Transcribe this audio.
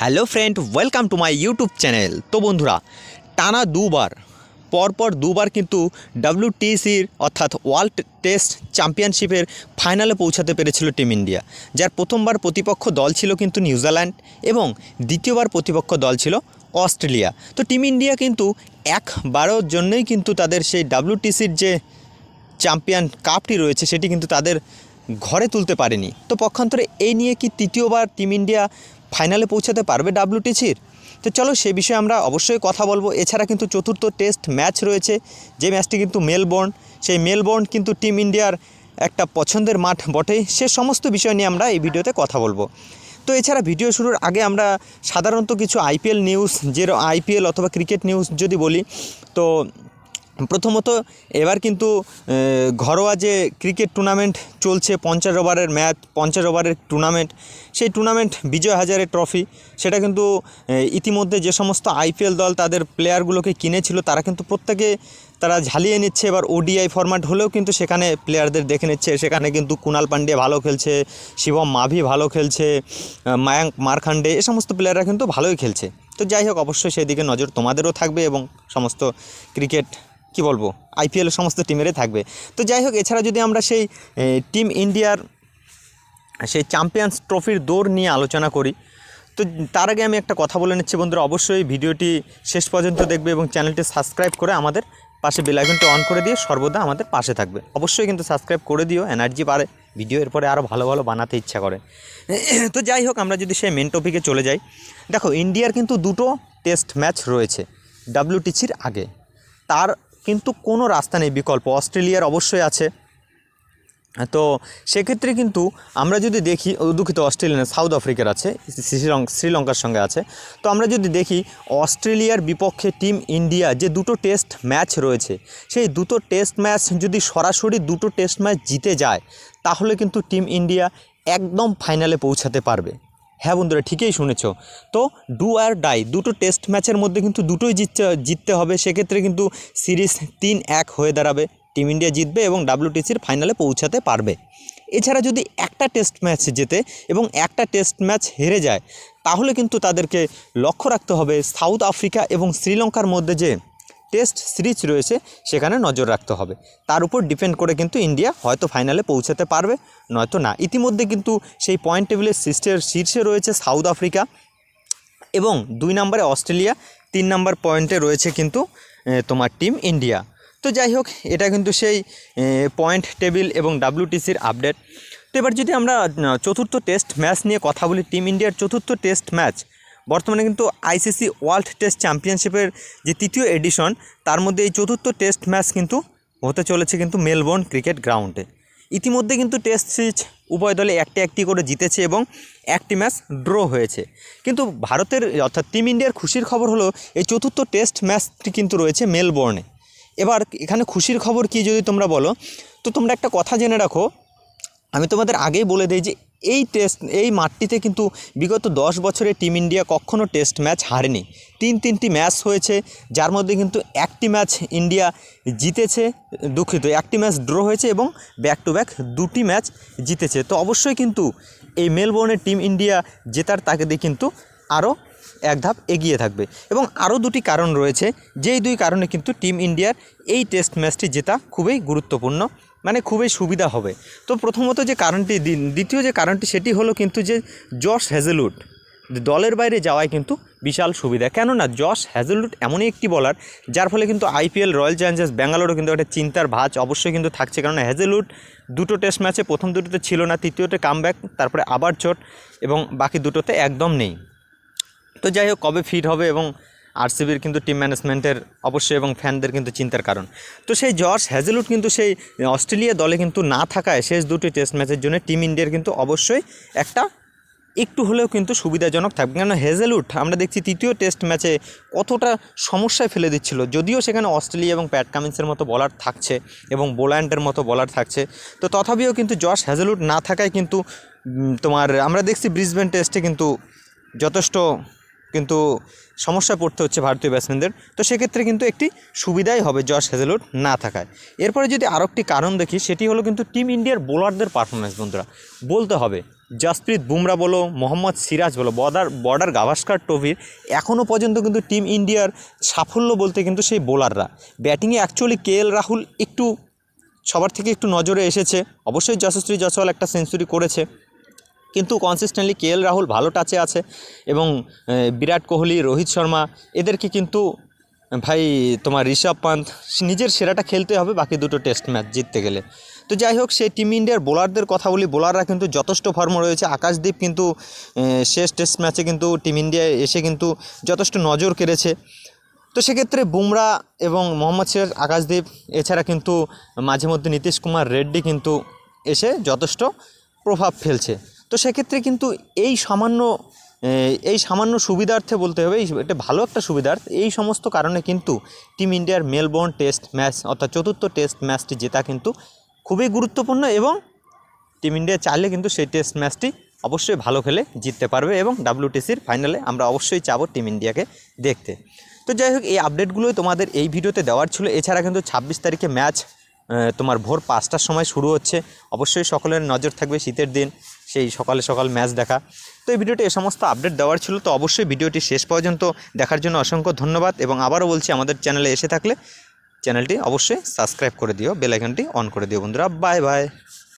Hello friend, welcome to my YouTube channel. তো বন্ধুরা, টানা দুবার, পরপর দুবার কিন্তু ডাব্লিউটিসির অর্থাৎ ওয়ার্ল্ড টেস্ট চ্যাম্পিয়নশিপের ফাইনালে পৌঁছাতে পেরেছিল টিম ইন্ডিয়া, যার প্রথমবার প্রতিপক্ষ দল ছিল কিন্তু নিউজিল্যান্ড এবং দ্বিতীয়বার প্রতিপক্ষ দল ছিল অস্ট্রেলিয়া। তো টিম ইন্ডিয়া কিন্তু একবারের জন্যই কিন্তু তাদের সেই ডাব্লিউটিসির যে চ্যাম্পিয়ন কাপটি রয়েছে, সেটি কিন্তু তাদের ঘরে তুলতে পারেনি। তো পক্ষান্তরে এই নিয়ে কি তৃতীয়বার টিম ইন্ডিয়া ফাইনালে পৌঁছাতে পারবে ডাব্লিউটিসির তো চলো সে বিষয়ে আমরা অবশ্যই কথা বলব। এছাড়া কিন্তু চতুর্থ টেস্ট ম্যাচ রয়েছে, যে ম্যাচটি কিন্তু মেলবোর্ন, সেই মেলবোর্ন কিন্তু টিম ইন্ডিয়ার একটা পছন্দের মাঠ বটে। সে সমস্ত বিষয় নিয়ে আমরা এই ভিডিওতে কথা বলব। তো এছাড়া ভিডিও শুরুর আগে আমরা সাধারণত কিছু আইপিএল নিউজ, যে আইপিএল অথবা ক্রিকেট নিউজ যদি বলি, তো প্রথমত এবার কিন্তু ঘরোয়া যে ক্রিকেট টুর্নামেন্ট চলছে, পঞ্চাশ ওভারের ম্যাচ, পঞ্চাশ ওভারের টুর্নামেন্ট, সেই টুর্নামেন্ট বিজয় হাজারে ট্রফি, সেটা কিন্তু ইতিমধ্যে যে সমস্ত আইপিএল দল তাদের প্লেয়ারগুলোকে কিনেছিল, তারা কিন্তু প্রত্যেকে তারা ঝালিয়ে নিচ্ছে। এবার ওডিআই ফরম্যাট হলেও কিন্তু সেখানে প্লেয়ারদের দেখে নিচ্ছে। সেখানে কিন্তু কুনাল পান্ডে ভালো খেলছে, শিবম মাভি ভালো খেলছে মায়াঙ্ক মারখান্ডে, এ সমস্ত প্লেয়াররা কিন্তু ভালোই খেলছে। তো যাই হোক, অবশ্যই সেদিকে নজর তোমাদেরও থাকবে এবং সমস্ত ক্রিকেট কি বলব আইপিএল সমস্ত টিমেরই থাকবে। তো যাই হোক, এছাড়া যদি আমরা সেই টিম ইন্ডিয়ার সেই চ্যাম্পিয়ন্স ট্রফির দৌড় নিয়ে আলোচনা করি, তো তার আগে আমি একটা কথা বলে নিচ্ছি বন্ধুরা। অবশ্যই ভিডিওটি শেষ পর্যন্ত দেখবে এবং চ্যানেলটি সাবস্ক্রাইব করে আমাদের পাশে বেলাইকনটি অন করে দিয়ে সর্বদা আমাদের পাশে থাকবে। অবশ্যই কিন্তু সাবস্ক্রাইব করে দিও এনার্জি বাড়ে। ভিডিও এরপরে আরও ভালো ভালো বানাতে ইচ্ছা করে। তো যাই হোক, আমরা যদি সেই মেন টপিকে চলে যাই। দেখো ইন্ডিয়ার কিন্তু দুটো টেস্ট ম্যাচ রয়েছে ডাব্লিউটিসির আগে। তার কিন্তু কোনো রাস্তা নেই, বিকল্প। অস্ট্রেলিয়ার অবশ্যই আছে। তো সেক্ষেত্রে কিন্তু আমরা যদি দেখি দুঃখিত, অস্ট্রেলিয়া সাউথ আফ্রিকার আছে শ্রীলঙ্কা শ্রীলঙ্কার সঙ্গে আছে। তো আমরা যদি দেখি, অস্ট্রেলিয়ার বিপক্ষে টিম ইন্ডিয়া যে দুটো টেস্ট ম্যাচ রয়েছে, সেই দুটো টেস্ট ম্যাচ যদি সরাসরি দুটো টেস্ট ম্যাচ জিতে যায়, তাহলে কিন্তু টিম ইন্ডিয়া একদম ফাইনালে পৌঁছাতে পারবে। হ্যাঁ বন্ধুরা, ঠিকই শুনেছ। তো ডু আর ডাই দুটো টেস্ট ম্যাচের মধ্যে কিন্তু দুটোই জিততে জিততে হবে। সেক্ষেত্রে কিন্তু সিরিজ তিন এক হয়ে দাঁড়াবে। টিম ইন্ডিয়া জিতবে এবং ডাব্লিউটিসির ফাইনালে পৌঁছাতে পারবে। এছাড়া যদি একটা টেস্ট ম্যাচ জেতে এবং একটা টেস্ট ম্যাচ হেরে যায়, তাহলে কিন্তু তাদেরকে লক্ষ্য রাখতে হবে সাউথ আফ্রিকা এবং শ্রীলঙ্কার মধ্যে যে টেস্ট সিরিজ রয়েছে, সেখানে নজর রাখতে হবে। তার উপর ডিপেন্ড করে কিন্তু ইন্ডিয়া হয়তো ফাইনালে পৌঁছাতে পারবে, নয়তো না। ইতিমধ্যে কিন্তু সেই পয়েন্ট টেবিলের শীর্ষের শীর্ষে রয়েছে সাউথ আফ্রিকা এবং দুই নম্বরে অস্ট্রেলিয়া, তিন নম্বর পয়েন্টে রয়েছে কিন্তু তোমার টিম ইন্ডিয়া। তো যাই হোক, এটা কিন্তু সেই পয়েন্ট টেবিল এবং ডাব্লিউটিসির আপডেট। তো এবার যদি আমরা চতুর্থ টেস্ট ম্যাচ নিয়ে কথা বলি, টিম ইন্ডিয়ার চতুর্থ টেস্ট ম্যাচ বর্তমানে কিন্তু আইসিসি ওয়ার্ল্ড টেস্ট চ্যাম্পিয়নশিপের যে তৃতীয় এডিশন, তার মধ্যে এই চতুর্থ টেস্ট ম্যাচ কিন্তু হতে চলেছে কিন্তু মেলবোর্ন ক্রিকেট গ্রাউন্ডে। ইতিমধ্যে কিন্তু টেস্ট সিরিজ উভয় দলে একটি একটি করে জিতেছে এবং একটি ম্যাচ ড্র হয়েছে। কিন্তু ভারতের, অর্থাৎ টিম ইন্ডিয়ার খুশির খবর হলো, এই চতুর্থ টেস্ট ম্যাচটি কিন্তু রয়েছে মেলবোর্নে। এবার এখানে খুশির খবর কি যদি তোমরা বলো, তো তোমরা একটা কথা জেনে রাখো, আমি তোমাদের আগেই বলে দিই যে এই টেস্ট এই মাঠটিতে কিন্তু বিগত দশ বছরে টিম ইন্ডিয়া কখনও টেস্ট ম্যাচ হারেনি। তিন তিনটি ম্যাচ হয়েছে, যার মধ্যে কিন্তু একটি ম্যাচ ইন্ডিয়া জিতেছে, দুঃখিত, একটি ম্যাচ ড্র হয়েছে এবং ব্যাক টু ব্যাক দুটি ম্যাচ জিতেছে। তো অবশ্যই কিন্তু এই মেলবোর্নের টিম ইন্ডিয়া জেতার তাগিদে কিন্তু আরও এক ধাপ এগিয়ে থাকবে। এবং আরও দুটি কারণ রয়েছে, যেই দুই কারণে কিন্তু টিম ইন্ডিয়ার এই টেস্ট ম্যাচটি জেতা খুবই গুরুত্বপূর্ণ। মানে খুবই সুবিধা হবে। তো প্রথমত যে কারণটি দ্বি- দ্বিতীয় যে কারণটি সেটি হলো কিন্তু যে জশ হ্যাজেলউড, দলের বাইরে যাওয়ায় কিন্তু বিশাল সুবিধা। কেননা জশ হ্যাজেলউড এমনই একটি বলার যার ফলে কিন্তু আইপিএল রয়্যাল চ্যালেঞ্জার্স, ব্যাঙ্গালোরও কিন্তু একটা চিন্তার ভাঁজ অবশ্যই কিন্তু থাকছে। কারণ হ্যাজেলউড দুটো টেস্ট ম্যাচে প্রথম দুটোতে ছিল না, তৃতীয়তে কামব্যাক তারপরে আবার চোট এবং বাকি দুটোতে একদম নেই। তো যাই হোক, কবে ফিট হবে এবং আরসিবির কিন্তু টিম ম্যানেজমেন্টের অবশ্যই এবং ফ্যানদের কিন্তু চিন্তার কারণ। তো সেই জর্জ হ্যাজেলউড কিন্তু সেই অস্ট্রেলিয়া দলে কিন্তু না থাকায় শেষ দুটি টেস্ট ম্যাচের জন্য টিম ইন্ডিয়ার কিন্তু অবশ্যই একটা একটু হলেও কিন্তু সুবিধাজনক থাকবে। কেন হেজেলউড আমরা দেখছি তৃতীয় টেস্ট ম্যাচে কতটা সমস্যায় ফেলে দিচ্ছিল। যদিও সেখানে অস্ট্রেলিয়া এবং প্যাট কামিন্সের মতো বলার থাকছে এবং বোল্যান্ডের মতো বলার থাকছে। তো তথাপিও কিন্তু জশ হ্যাজেলউড না থাকায় কিন্তু তোমার আমরা দেখছি ব্রিসবেন টেস্টে কিন্তু যথেষ্ট কিন্তু সমস্যায় পড়তে হচ্ছে ভারতীয় ব্যাটসম্যানদের তো সেক্ষেত্রে কিন্তু একটি সুবিধাই হবে জশ হেজেলউড না থাকায়। এরপরে যদি আরও একটি কারণ দেখি, সেটি হলো কিন্তু টিম ইন্ডিয়ার বোলারদের পারফরমেন্স বন্ধুরা। বলতে হবে, জাসপ্রীত বুমরা বলো, মোহাম্মদ সিরাজ বলো বর্ডার বর্ডার গাভাস্কার ট্রফির এখনও পর্যন্ত কিন্তু টিম ইন্ডিয়ার সাফল্য বলতে কিন্তু সেই বোলাররা। ব্যাটিংয়ে অ্যাকচুয়ালি কে রাহুল একটু সবার থেকে একটু নজরে এসেছে। অবশ্যই যশস্বী জয়সওয়াল একটা সেঞ্চুরি করেছে। কিন্তু কনসিস্টেন্টলি কে এল রাহুল ভালো টাচে আছে এবং বিরাট কোহলি, রোহিত শর্মা, এদেরকে কিন্তু, ভাই, তোমার ঋষভ পান্ত নিজের সেরাটা খেলতে হবে বাকি দুটো টেস্ট ম্যাচ জিততে গেলে। তো যাই হোক, সেই টিম ইন্ডিয়ার বোলারদের কথা বলি বোলাররা কিন্তু যথেষ্ট ফর্ম রয়েছে। আকাশদীপ কিন্তু শেষ টেস্ট ম্যাচে কিন্তু টিম ইন্ডিয়ায় এসে কিন্তু যথেষ্ট নজর কেড়েছে। তো সেক্ষেত্রে বুমরা এবং মোহাম্মদ সিরাজ আকাশদীপ, এছাড়া কিন্তু মাঝে মধ্যে নীতিশ কুমার, রেড্ডি কিন্তু এসে যথেষ্ট প্রভাব ফেলছে। তো সেক্ষেত্রে কিন্তু এই সামান্য এই সামান্য সুবিধার্থে বলতে হবে এটা ভালো একটা সুবিধার্থ, এই সমস্ত কারণে কিন্তু টিম ইন্ডিয়ার মেলবোর্ন টেস্ট ম্যাচ, অর্থাৎ চতুর্থ টেস্ট ম্যাচটি জেতা কিন্তু খুবই গুরুত্বপূর্ণ এবং টিম ইন্ডিয়া চাইলে কিন্তু সেই টেস্ট ম্যাচটি অবশ্যই ভালো খেলে জিততে পারবে এবং ডাব্লিউটিসির ফাইনালে আমরা অবশ্যই চাবো টিম ইন্ডিয়াকে দেখতে। তো যাই হোক, এই আপডেটগুলোই তোমাদের এই ভিডিওতে দেওয়ার ছিল। এছাড়া কিন্তু ছাব্বিশ তারিখে ম্যাচ তোমার ভোর পাঁচটার সময় শুরু হচ্ছে। অবশ্যই সকলের নজর থাকবে শীতের দিন, সেই সকালে সকাল ম্যাচ দেখা। তো এই ভিডিওটি এ সমস্ত আপডেট দেওয়ার ছিল, তো অবশ্যই ভিডিওটি শেষ পর্যন্ত দেখার জন্য অসংখ্য ধন্যবাদ এবং আবারও বলছি, আমাদের চ্যানেলে এসে থাকলে চ্যানেলটি অবশ্যই সাবস্ক্রাইব করে দিও বেলাইকনটি অন করে দিও বন্ধুরা। Bye bye.